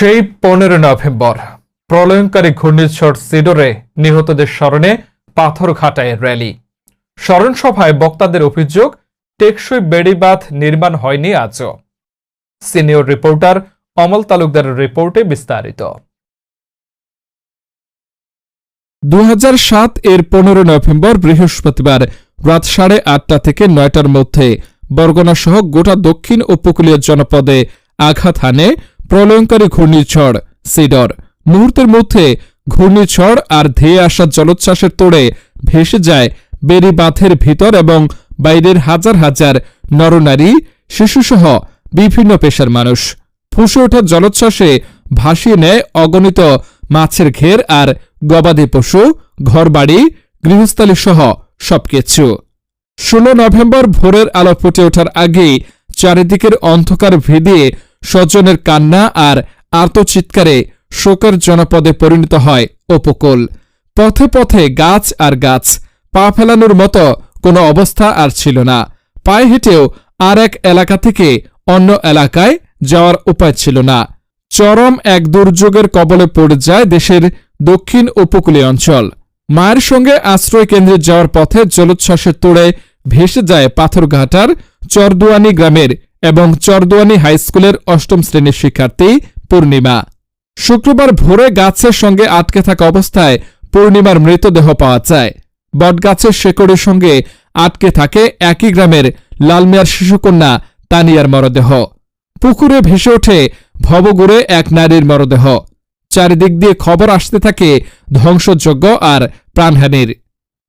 সেই পনেরো নভেম্বর প্রলয়ঙ্কারী ঘূর্ণিঝড় সিডোরে নিহতদের স্মরণে পাথরঘাটায় র্যালি। স্মরণ সভায় বক্তাদের অভিযোগ, টেকসই বেড়িবাঁধ নির্মাণ হয়নি আজও। সিনিয়র রিপোর্টার অমল তালুকদারের রিপোর্টে বিস্তারিত। দু হাজার সাত এর পনেরো নভেম্বর বৃহস্পতিবার রাত সাড়ে আটটা থেকে নয়টার মধ্যে বরগনা সহ গোটা দক্ষিণ উপকূলীয় জনপদে আঘাত হানে প্রলয়ঙ্কারী ঘূর্ণিঝড় সিডর। মুহূর্তের মধ্যে ঘূর্ণিঝড় আর ধেয়ে আসা জলোচ্ছ্বাসের তোড়ে ভেসে যায় বেরি বাঁধের ভিতর এবং বাইরের হাজার হাজার নরনারী, শিশুসহ বিভিন্ন পেশার মানুষ। ফুসে ওঠা জলোচ্ছ্বাসে ভাসিয়ে নেয় অগণিত মাছের ঘের আর গবাদি পশু, ঘরবাড়ি, গৃহস্থালী সহ সবকিছু। ষোলো নভেম্বর ভোরের আলো ফুটে ওঠার আগেই চারিদিকের অন্ধকার ভেদিয়ে স্বজনের কান্না আর আর্তচিৎকারে শোকের জনপদে পরিণত হয় উপকূল। পথে পথে গাছ আর গাছ, পা ফেলানোর মতো কোনো অবস্থা আর ছিল না। পায়ে হেঁটেও আর এক এলাকা থেকে অন্য এলাকায় যাওয়ার উপায় ছিল না। চরম এক দুর্যোগের কবলে পড়ে যায় দেশের দক্ষিণ উপকূলীয় অঞ্চল। মায়ের সঙ্গে আশ্রয় কেন্দ্রে যাওয়ার পথে জলোচ্ছ্বাসের তোড়ে ভেসে যায় পাথরঘাটার চরদুয়ানি গ্রামের এবং চরদুয়ানি হাইস্কুলের অষ্টম শ্রেণির শিক্ষার্থী পূর্ণিমা। শুক্রবার ভোরে গাছের সঙ্গে আটকে থাকা অবস্থায় পূর্ণিমার মৃতদেহ পাওয়া যায়। বটগাছের শেকড়ের সঙ্গে আটকে থাকে একই গ্রামের লালমিয়ার শিশুকন্যা তানিয়ার মরদেহ। পুকুরে ভেসে ওঠে ভবগুড়ে এক নারীর মরদেহ। চারিদিক দিয়ে খবর আসতে থাকে ধ্বংসযজ্ঞ আর প্রাণহানির।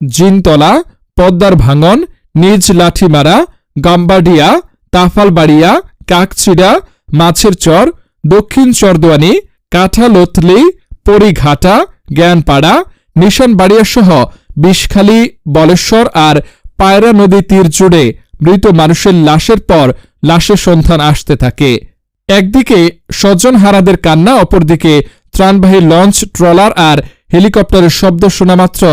জিনতলা, পদ্মার ভাঙন, নিজ লাঠিমারা, গাম্বাডিয়া তাফালবাড়িয়া, কাকচিড়া, মাছের চর, দক্ষিণ চরদোয়ানি, কাঁঠালোতলি, পরিঘাটা, জ্ঞানপাড়া, নিশানবাড়িয়া সহ বিষখালী, বলেশ্বর আর পায়রা নদী তীর জুড়ে মৃত মানুষের লাশের পর লাশের সন্ধান আসতে থাকে। একদিকে স্বজনহারাদের কান্না, অপরদিকে ত্রাণবাহী লঞ্চ, ট্রলার আর হেলিকপ্টারের শব্দ শোনামাত্র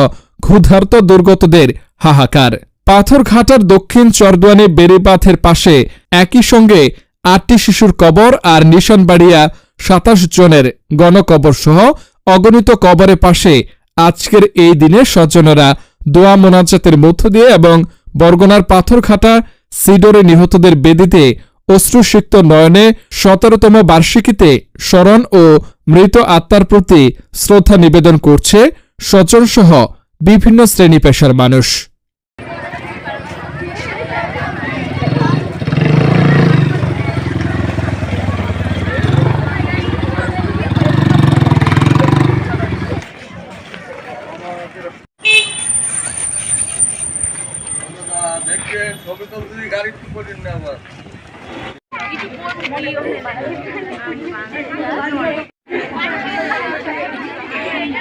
ক্ষুধার্ত দুর্গতদের হাহাকার। পাথরঘাটার দক্ষিণ চরদুয়ানি বেড়িবাঁধের পাশে একই সঙ্গে আটটি শিশুর কবর আর নিশানবাড়িয়া সাতাশ জনের গণকবর সহ অগণিত কবরের পাশে আজকের এই দিনে স্বজনেরা দোয়া মোনাজাতের মধ্য দিয়ে এবং বরগনার পাথরঘাটা সিডোরে নিহতদের বেদিতে অশ্রুসিক্ত নয়নে সতেরোতম বার্ষিকীতে স্মরণ ও মৃত আত্মার প্রতি শ্রদ্ধা নিবেদন করছে স্বজনসহ বিভিন্ন শ্রেণি পেশার মানুষ। দেখবে